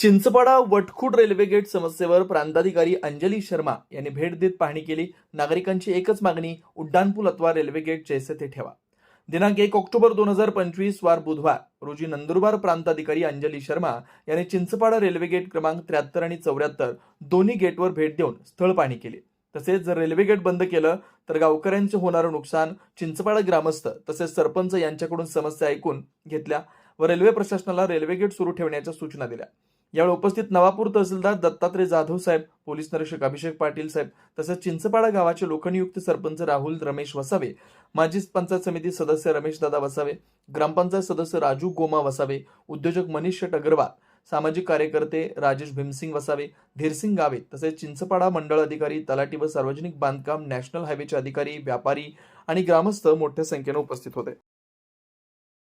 Chinchpada वटखूट railway gate समस्येवर प्रांताधिकारी अंजली शर्मा यांनी भेट देत पाहणी केली. नागरिकांची एकच मागणी उड्डाणपूल अथवा रेल्वे गेट जैसे ते ठेवा. दिनांक एक ऑक्टोबर दोन हजार पंचवीस वार बुधवार. रोजी नंदुरबार प्रांताधिकारी अंजली शर्मा यांनी चिंचपाडा रेल्वे गेट क्रमांक त्र्याहत्तर आणि चौऱ्याहत्तर दोन्ही गेटवर भेट देऊन स्थळ पाहणी केली. तसेच जर रेल्वे गेट बंद केलं तर गावकऱ्यांचे होणारं नुकसान चिंचपाडा ग्रामस्थ तसेच सरपंच यांच्याकडून समस्या ऐकून घेतल्या व रेल्वे प्रशासनाला रेल्वे गेट सुरू ठेवण्याच्या सूचना दिल्या. यावेळी उपस्थित नवापूर तहसीलदार दत्तात्रय जाधव साहेब पोलीस निरीक्षक अभिषेक पाटील साहेब तसेच चिंचपाडा गावाचे लोकनियुक्त सरपंच राहुल रमेश वसावे माजी पंचायत समिती सदस्य रमेश दादा वसावे ग्रामपंचायत सदस्य राजू गोमा वसावे उद्योजक मनीष शेट अग्रवाल सामाजिक कार्यकर्ते राजेश भीमसिंग वसावे धीरसिंग गावे तसेच चिंचपाडा मंडळ अधिकारी तलाठी व सार्वजनिक बांधकाम नॅशनल हायवेचे अधिकारी व्यापारी आणि ग्रामस्थ मोठ्या संख्येने उपस्थित होते.